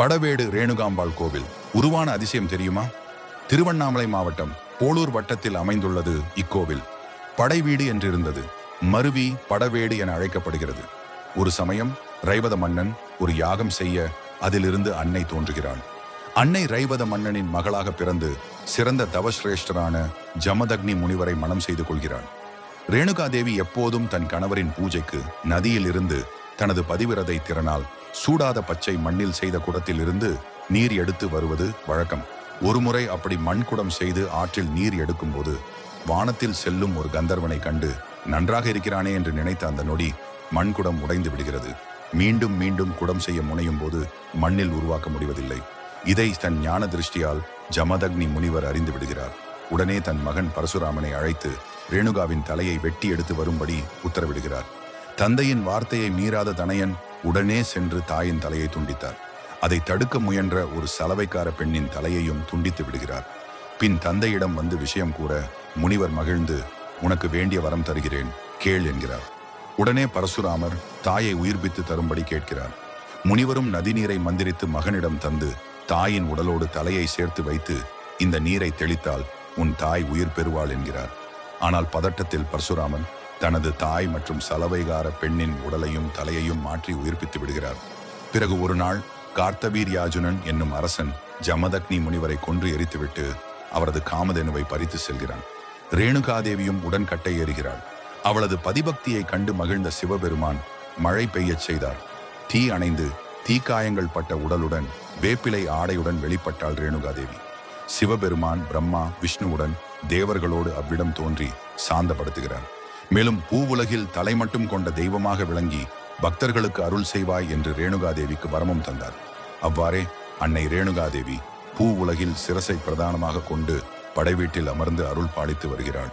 படவேடு ரேணுகாம்பாள் கோவில். உருவான அதிசயம் தெரியுமா? திருவண்ணாமலை மாவட்டம் போலூர் வட்டத்தில் அமைந்துள்ளது இக்கோவில். படைவீடு என்றிருந்தது. மருவி படவேடு என அழைக்கப்படுகிறது. ஒரு சமயம் ரைவத மன்னன் ஒரு யாகம் செய்ய அதிலிருந்து அன்னை தோன்றுகிறாள். அன்னை ரைவத மன்னனின் மகளாக பிறந்து சிறந்த தவசிரேஷ்டரான ஜமதக்னி முனிவரை மணம் செய்து கொள்கிறாள். ரேணுகாதேவி எப்போதும் தன் கணவரின் பூஜைக்கு நதியில் இருந்து தனது பதிவிரதை திறனால் சூடாத பச்சை மண்ணில் செய்த குடத்தில் இருந்து நீர் எடுத்து வருவது வழக்கம். ஒருமுறை அப்படி மண் குடம் செய்து ஆற்றில் நீர் எடுக்கும்போது வானத்தில் செல்லும் ஒரு கந்தர்வனை கண்டு நன்றாக இருக்கிறானே என்று நினைத்த அந்த நொடி மண் குடம் உடைந்து விடுகிறது. மீண்டும் மீண்டும் குடம் செய்ய முனையும் போது மண்ணில் உருவாக்க முடிவதில்லை. இதை தன் ஞான திருஷ்டியால் ஜமதக்னி முனிவர் அறிந்து விடுகிறார். உடனே தன் மகன் பரசுராமனை அழைத்து ரேணுகாவின் தலையை வெட்டி எடுத்து வரும்படி உத்தரவிடுகிறார். தந்தையின் வார்த்தையை மீறாத தனையன் உடனே சென்று தாயின் தலையை துண்டித்தார். அதை தடுக்க முயன்ற ஒரு சலவைக்கார பெண்ணின் தலையையும் துண்டித்து விடுகிறார். பின் தந்தையிடம் வந்து விஷயம் கூற முனிவர் மகிழ்ந்து உனக்கு வேண்டிய வரம் தருகிறேன் கேள் என்கிறார். உடனே பரசுராமர் தாயை உயிர்ப்பித்து தரும்படி கேட்கிறார். முனிவரும் நதிநீரை மந்திரித்து மகனிடம் தந்து தாயின் உடலோடு தலையை சேர்த்து வைத்து இந்த நீரை தெளித்தால் உன் தாய் உயிர் பெறுவாள் என்கிறார். ஆனால் பதட்டத்தில் பரசுராமன் தனது தாய் மற்றும் சலவைகார பெண்ணின் உடலையும் தலையையும் மாற்றி உயிர்ப்பித்து விடுகிறார். பிறகு ஒரு நாள் கார்த்தவீர் யாஜுனன் என்னும் அரசன் ஜமதக்னி முனிவரை கொன்று எரித்துவிட்டு அவரது காமதேனுவை பறித்து செல்கிறான். ரேணுகாதேவியும் உடன் கட்டை ஏறுகிறாள். அவளது பதிபக்தியை கண்டு மகிழ்ந்த சிவபெருமான் மழை பெய்யச் செய்தார். தீ அணைந்து தீக்காயங்கள் பட்ட உடலுடன் வேப்பிலை ஆடையுடன் வெளிப்பட்டாள் ரேணுகாதேவி. சிவபெருமான் பிரம்மா விஷ்ணுவுடன் தேவர்களோடு அவ்விடம் தோன்றி சாந்தப்படுத்துகிறார். மேலும் பூவுலகில் தலை மட்டும் கொண்ட தெய்வமாக விளங்கி பக்தர்களுக்கு அருள் செய்வாய் என்று ரேணுகாதேவிக்கு வரமும் தந்தார். அவ்வாறே அன்னை ரேணுகாதேவி பூ உலகில் சிரசை பிரதானமாக கொண்டு படைவீட்டில் அமர்ந்து அருள் பாலித்து வருகிறாள்.